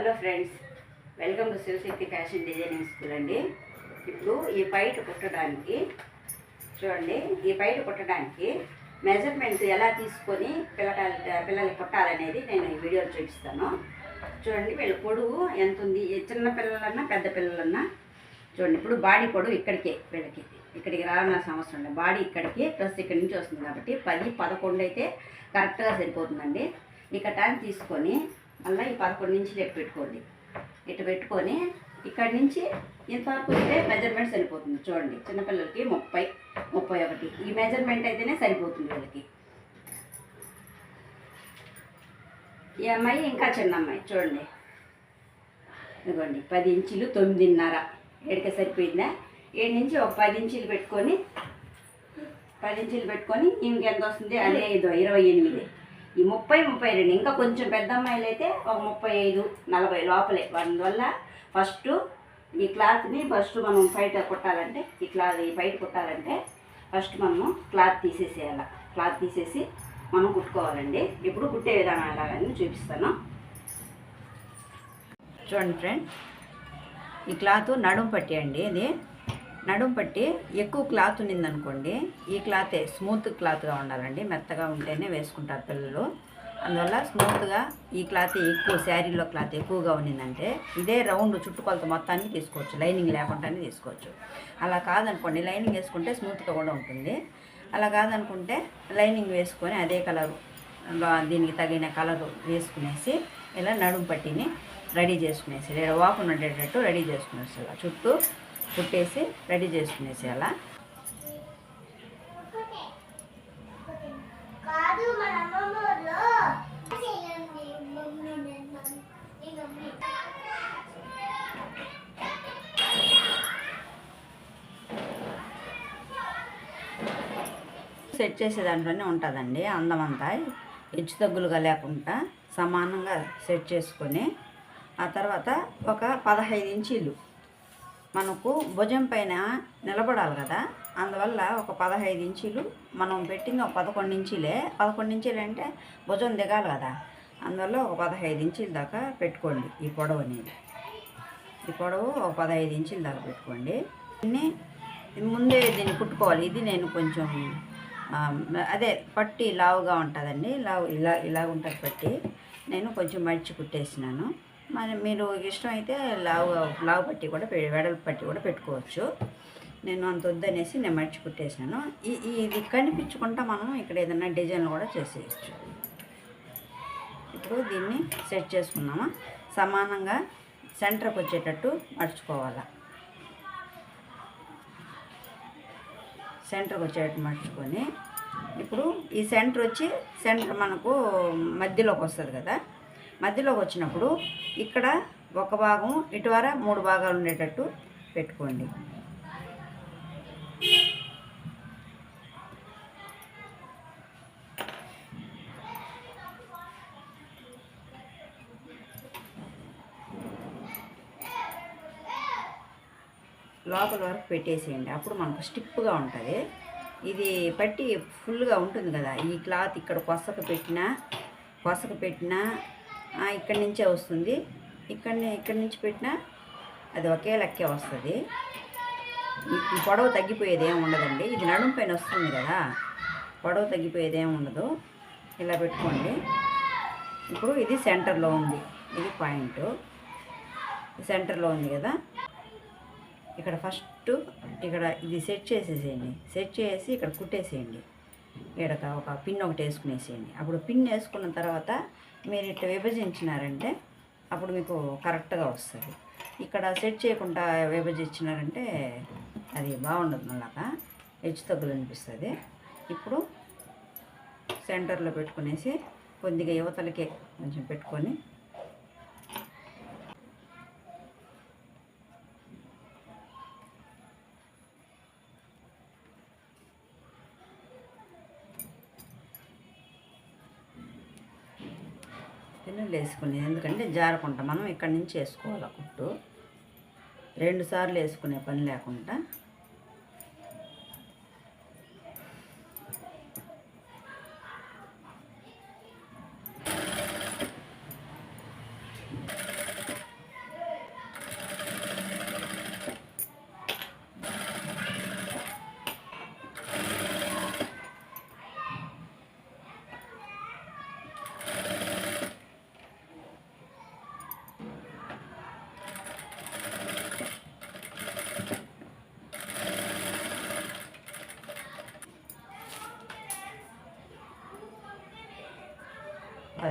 Hello friends welcome to Shivashakti fashion designing school అండి. ఇప్పుడు ఈ బయట కుట్టడానికి చూడండి ఈ బయట కుట్టడానికి మెజర్మెంట్ ఎలా తీసుకొని పిల్లకాయలు పిల్లలకి కుట్టాలనేది నేను ఈ వీడియోలో చూపిస్తాను. చూడండి వీళ్ళ పొడుగు ఎంత ఉంది? చిన్న పిల్లలన్నా పెద్ద పిల్లలన్నా? చూడండి ఇప్పుడు బాడీ పొడవు ఇక్కడికే వీళ్ళకి. ఇక్కడికి రావాల్సిన అవసరం ఉండే బాడీ ఇక్కడికి ప్లస్ ఇక్కడి నుంచి వస్తుంది కాబట్టి పది పదకొండు అయితే కరెక్ట్గా సరిపోతుందండి. ఇక టైం తీసుకొని మళ్ళీ ఈ పదకొండు నుంచి ఇటు పెట్టుకోండి. ఇటు పెట్టుకొని ఇక్కడి నుంచి ఇంతవరకు ఉంటే మెజర్మెంట్ సరిపోతుంది. చూడండి చిన్నపిల్లలకి ముప్పై ముప్పై ఒకటి. ఈ మెజర్మెంట్ అయితేనే సరిపోతుంది వీళ్ళకి. ఈ అమ్మాయి ఇంకా చిన్న అమ్మాయి. చూడండి. ఇదిగోండి పది ఇంచులు తొమ్మిదిన్నర. ఏడికి సరిపోయిందా? ఏడు నుంచి ఒక పది ఇంచులు పెట్టుకొని పది ఇంచులు పెట్టుకొని ఇంకెంత వస్తుంది? అదే ఇదో ఇరవై ఎనిమిది. ఈ ముప్పై ముప్పై రెండు. ఇంకా కొంచెం పెద్ద అమ్మాయిలు అయితే ఒక ముప్పై ఐదు నలభై లోపలే. అందువల్ల ఫస్ట్ ఈ క్లాత్ని ఫస్ట్ మనం బయట కుట్టాలంటే ఈ క్లాత్ ఈ బయట కుట్టాలంటే ఫస్ట్ మనము క్లాత్ తీసేసేయాలి. క్లాత్ తీసేసి మనం కుట్టుకోవాలండి. ఇప్పుడు కుట్టే విధానం ఎలాగని చూపిస్తాను. చూడండి ఫ్రెండ్ ఈ క్లాత్ నడుము పట్టి అండి ఇది. నడుం పట్టి ఎక్కువ క్లాత్ ఉన్నిందనుకోండి ఈ క్లాతే స్మూత్ క్లాత్గా ఉండాలండి మెత్తగా ఉంటేనే వేసుకుంటారు పిల్లలు. అందువల్ల స్మూత్గా ఈ క్లాత్ ఎక్కువ శారీలో క్లాత్ ఎక్కువగా ఉన్నిందంటే ఇదే రౌండ్ చుట్టుకొలత మొత్తాన్ని తీసుకోవచ్చు లైనింగ్ లేకుండానే తీసుకోవచ్చు. అలా కాదనుకోండి లైనింగ్ వేసుకుంటే స్మూత్గా కూడా ఉంటుంది. అలా కాదనుకుంటే లైనింగ్ వేసుకొని అదే కలరు దీనికి తగిన కలరు వేసుకునేసి ఇలా నడుము పట్టిని రెడీ చేసుకునేసి లేదా ఉండేటట్టు రెడీ చేసుకునేసి చుట్టూ కుట్టేసి రెడీ చేసుకునేసి అలా సెట్ చేసే దాంట్లోనే ఉంటుందండి అందం అంతా. హెచ్చు తగ్గులుగా లేకుండా సమానంగా సెట్ చేసుకొని ఆ తర్వాత ఒక పదహైదు ఇంచీలు మనకు భుజం పైన నిలబడాలి కదా. అందువల్ల ఒక పదహైదు ఇంచీలు మనం పెట్టింది ఒక పదకొండు ఇంచీలే. పదకొండు ఇంచీలు అంటే భుజం దిగాలి కదా. అందువల్ల ఒక పదహైదు ఇంచీల దాకా పెట్టుకోండి ఈ పొడవు అనేది. ఈ పొడవు ఒక పదహైదు ఇంచుల దాకా పెట్టుకోండి. దీన్ని ముందే దీన్ని కుట్టుకోవాలి. ఇది నేను కొంచెం అదే పట్టి లావుగా ఉంటుందండి. లావు ఇలా ఇలా ఉంటుంది పట్టి. నేను కొంచెం మడిచి కుట్టేసినాను. మరి మీరు ఇష్టమైతే లావు లావు పట్టి కూడా పె- వెడల్పు పట్టి కూడా పెట్టుకోవచ్చు. నేను అంత వద్దనేసి నేను మడిచి కుట్టేసినాను ఈ ఇది కనిపించుకుంటా మనం ఇక్కడ ఏదైనా డిజైన్లు కూడా చేసేయచ్చు. ఇప్పుడు దీన్ని సెట్ చేసుకున్నామా? సమానంగా సెంటర్కి వచ్చేటట్టు మడుచుకోవాలి? సెంటర్కి వచ్చేటట్టు మడుచుకొని ఇప్పుడు ఈ సెంటర్ వచ్చి సెంటర్ మనకు మధ్యలోకి వస్తుంది కదా? మధ్యలోకి వచ్చినప్పుడు ఇక్కడ ఒక భాగం ఇటువర మూడు భాగాలు ఉండేటట్టు పెట్టుకోండి. లోపల వరకు పెట్టేసేయండి. అప్పుడు మనకు స్టిప్గా ఉంటుంది. ఇది పట్టి ఫుల్గా ఉంటుంది కదా. ఈ క్లాత్ ఇక్కడ కొసకు పెట్టినా కొసక పెట్టినా ఇక్కడి నుంచే వస్తుంది. ఇక్కడ ఇక్కడి నుంచి పెట్టినా అది ఒకే లెక్కే వస్తుంది. ఈ- పొడవు తగ్గిపోయేది ఏమి ఉండదండి. ఇది నడుము పైన వస్తుంది కదా. పొడవు తగ్గిపోయేది ఏమి ఉండదు. ఇలా పెట్టుకోండి. ఇప్పుడు ఇది సెంటర్లో ఉంది. ఇది పాయింట్. సెంటర్లో ఉంది కదా. ఇక్కడ ఫస్ట్ ఇక్కడ ఇది సెట్ చేసేసేయండి. సెట్ చేసి ఇక్కడ కుట్టేసేయండి. ఇక్కడ ఒక పిన్ ఒకటి వేసుకునేసేయండి. అప్పుడు పిన్ వేసుకున్న తర్వాత మీరు ఇట్లా విభజించినారంటే అప్పుడు మీకు కరెక్ట్గా వస్తుంది. ఇక్కడ సెట్ చేయకుండా విభజించినారంటే అది బాగుండదు మళ్ళాక. హెచ్చు తగ్గులు అనిపిస్తుంది. ఇప్పుడు సెంటర్లో పెట్టుకునేసి కొద్దిగా యువతలకే కొంచెం పెట్టుకొని పిన్నులు వేసుకుని ఎందుకంటే జారకుండా మనం ఇక్కడి నుంచి వేసుకోవాలి కుట్టు. రెండు సార్లు వేసుకునే పని లేకుండా.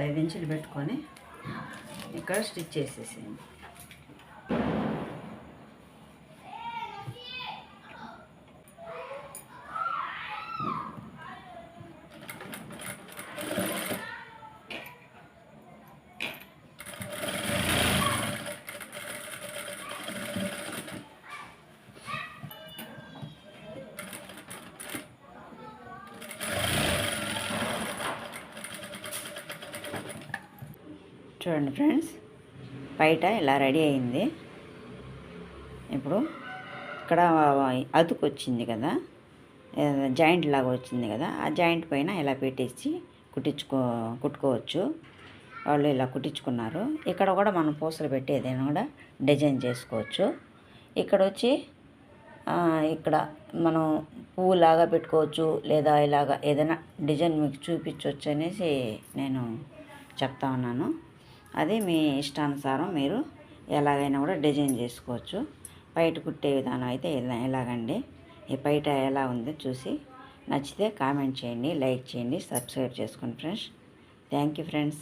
ఐదు ఇంచులు పెట్టుకొని ఇక్కడ స్టిచ్ చేసేసేయండి. చూడండి ఫ్రెండ్స్. బయట ఇలా రెడీ అయింది. ఇప్పుడు ఇక్కడ అతుకు వచ్చింది కదా జాయింట్ లాగా వచ్చింది కదా. ఆ జాయింట్ పైన ఇలా పెట్టేసి కుట్టించుకో కుట్టుకోవచ్చు. వాళ్ళు ఇలా కుట్టించుకున్నారు. ఇక్కడ కూడా మనం పూసలు పెట్టి ఏదైనా కూడా డిజైన్ చేసుకోవచ్చు. ఇక్కడ వచ్చి ఇక్కడ మనం పువ్వులాగా పెట్టుకోవచ్చు లేదా ఇలాగా ఏదైనా డిజైన్ మీకు చూపించవచ్చు అనేసి నేను చెప్తా ఉన్నాను. అది మీ ఇష్టానుసారం మీరు ఎలాగైనా కూడా డిజైన్ చేసుకోవచ్చు. బయట కుట్టే విధానం అయితే ఎలాగండి? ఈ బయట ఎలా ఉందో చూసి నచ్చితే కామెంట్ చేయండి లైక్ చేయండి సబ్స్క్రైబ్ చేసుకోండి ఫ్రెండ్స్. Thank you friends.